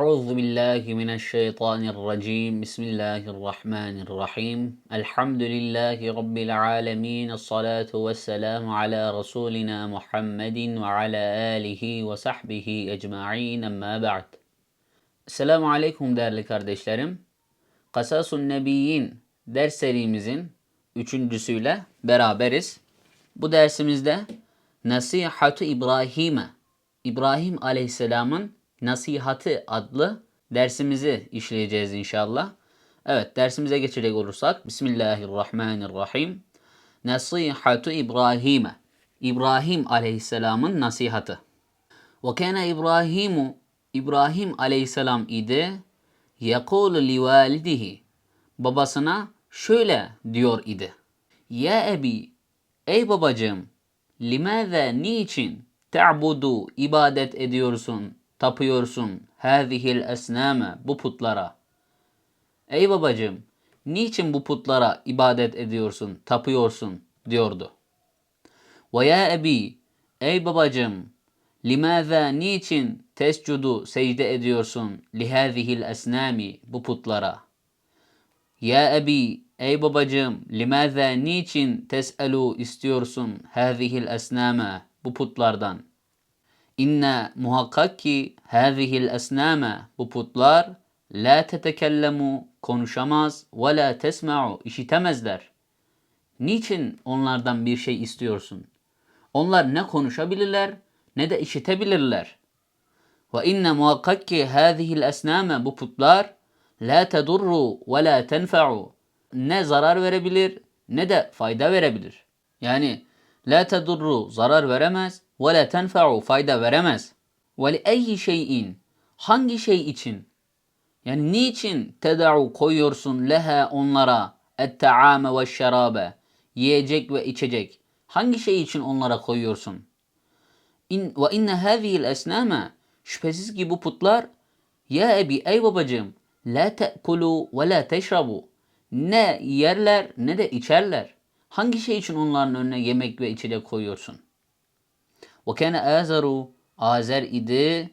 أعوذ بالله من الشيطان الرجيم بسم الله الرحمن الرحيم الحمد لله رب العالمين الصلاة والسلام على رسولنا محمد وعلى آله وصحبه أجمعين أما بعد Selamun Aleyküm değerli kardeşlerim. Kasasun Nebiyyin ders serimizin üçüncüsüyle beraberiz. Bu dersimizde Nasihatu İbrahim'e, İbrahim Aleyhisselam'ın Nasihatı adlı dersimizi işleyeceğiz inşallah. Evet dersimize geçecek olursak Bismillahirrahmanirrahim. Nasihatu İbrahim'e, İbrahim Aleyhisselam'ın nasihatı. Ve kana İbrahimu İbrahim aleyhisselam idi. Yekulu li validihi. Babasına şöyle diyor idi. Ya ebi, ey babacığım, limaze niçin ta'budu ibadet ediyorsun, tapıyorsun hâzihil esnâme bu putlara. Ey babacığım, niçin bu putlara ibadet ediyorsun, tapıyorsun diyordu. Ve ya ebi, ey babacığım, limaza niçin tescudu secde ediyorsun lihâzihil esnâmi bu putlara. Ya ebi, ey babacığım, limaza niçin tes'elu istiyorsun hâzihil esnâme bu putlardan. İnne muhakkak ki hâzihil esnâme bu putlar la tetekellemu konuşamaz ve la tesma'u işitemezler. Niçin onlardan bir şey istiyorsun? Onlar ne konuşabilirler ne de işitebilirler. Ve inne muhakkak ki hâzihil esnâme bu putlar la tedurru ve la tenfa'u ne zarar verebilir ne de fayda verebilir. Yani la tedurru zarar veremez ve la tenfa'u fayda veremez. Ve li eyyi şeyin hangi şey için yani niçin teda'u koyuyorsun leha onlara et-ta'ame ve şerabe yiyecek ve içecek hangi şey için onlara koyuyorsun? İn, ve inne hâzihil esnâme şüphesiz ki bu putlar ya ebi ey babacığım la te'kulu ve la teşrabu ne yerler ne de içerler. Hangi şey için onların önüne yemek ve içecek koyuyorsun? Ve kâne Azeru Azer idi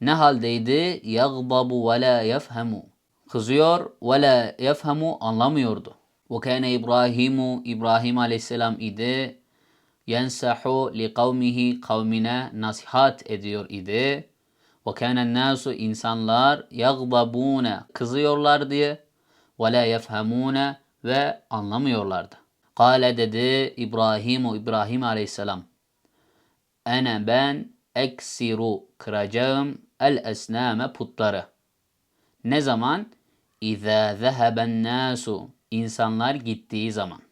ne haldeydi? Yagbabu ve la yefhemu. Kızıyor ve la yefhemu anlamıyordu. Ve kâne İbrahimu İbrahim aleyhisselam idi. Yensahu li kavmihi kavmine nasihat ediyor idi. Ve kânen nasu insanlar yagdabûne kızıyorlar diye ve la yefhemûne ve anlamıyorlardı. Kale dedi İbrahimu İbrahim aleyhisselam. Ene ben eksiru kıracağım el esname putları. Ne zaman? İzâ zeheben nasu insanlar gittiği zaman.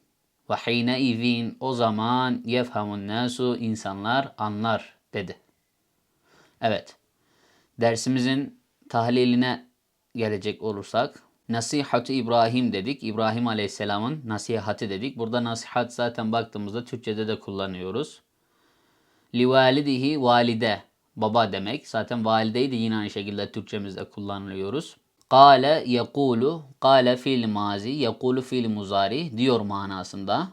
Ve hine izin o zaman yefhamun nasu insanlar anlar dedi. Evet. Dersimizin tahliline gelecek olursak Nasihatu İbrahim dedik. İbrahim Aleyhisselam'ın nasihati dedik. Burada nasihat zaten baktığımızda Türkçe'de de kullanıyoruz. Livalidihi valide baba demek. Zaten valideyi de yine aynı şekilde Türkçemizde kullanıyoruz. Kale yekulu, kale fiil mazi, yekulu fiil muzari diyor manasında.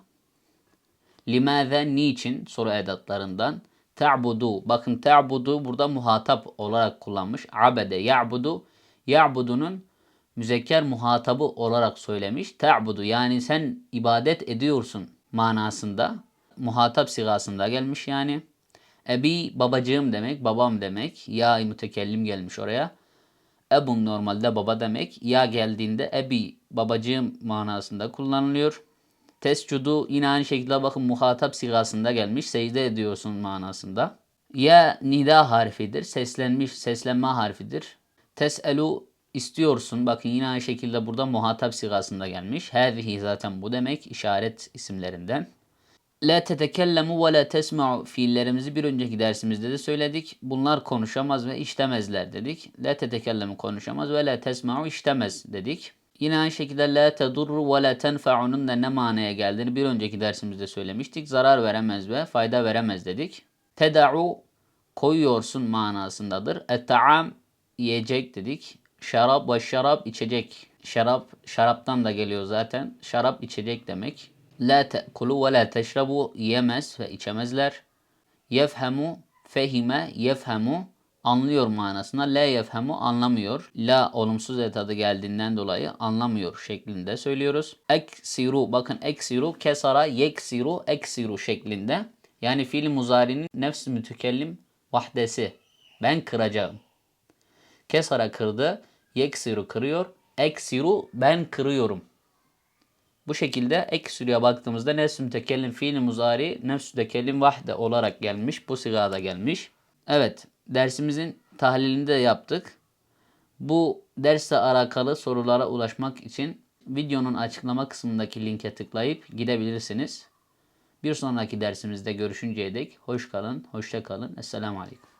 Limaze niçin soru edatlarından. Ta'budu. Bakın ta'budu burada muhatap olarak kullanmış. Abede ya'budu. Ya'budunun müzekker muhatabı olarak söylemiş. Ta'budu yani sen ibadet ediyorsun manasında. Muhatap sigasında gelmiş yani. Ebi babacığım demek, babam demek. Ya mütekellim gelmiş oraya. Ebun normalde baba demek. Ya geldiğinde ebi babacığım manasında kullanılıyor. Tescudu yine aynı şekilde bakın muhatap sigasında gelmiş. Secde ediyorsun manasında. Ya nida harfidir. Seslenmiş, seslenme harfidir. Teselu istiyorsun. Bakın yine aynı şekilde burada muhatap sigasında gelmiş. Hâzihi zaten bu demek. işaret isimlerinden. La tetekellemu ve la tesma'u fiillerimizi bir önceki dersimizde de söyledik. Bunlar konuşamaz ve iştemezler dedik. La tetekellemu konuşamaz ve la tesma'u iştemez dedik. Yine aynı şekilde la tedurru ve la tenfa'unun da ne manaya geldiğini bir önceki dersimizde söylemiştik. Zarar veremez ve fayda veremez dedik. Teda'u koyuyorsun manasındadır. Et-ta'am yiyecek dedik. Şarap ve şarap içecek. Şarap şaraptan da geliyor zaten. Şarap içecek demek. La te'kulu ve la teşrabu yemez ve içemezler. Yefhemu fehime yefhemu anlıyor manasına. La yefhemu anlamıyor. La olumsuz etadı geldiğinden dolayı anlamıyor şeklinde söylüyoruz. Eksiru bakın eksiru kesara yeksiru eksiru şeklinde. Yani fiil muzarinin nefs mütekellim vahdesi. Ben kıracağım. Kesara kırdı. Yeksiru kırıyor. Eksiru ben kırıyorum. Bu şekilde ek sürüye baktığımızda nefs mütekellim fiil muzari nefs mütekellim vahde olarak gelmiş. Bu sigada gelmiş. Evet dersimizin tahlilini de yaptık. Bu dersle alakalı sorulara ulaşmak için videonun açıklama kısmındaki linke tıklayıp gidebilirsiniz. Bir sonraki dersimizde görüşünceye dek hoş kalın, hoşça kalın. Esselamu Aleyküm.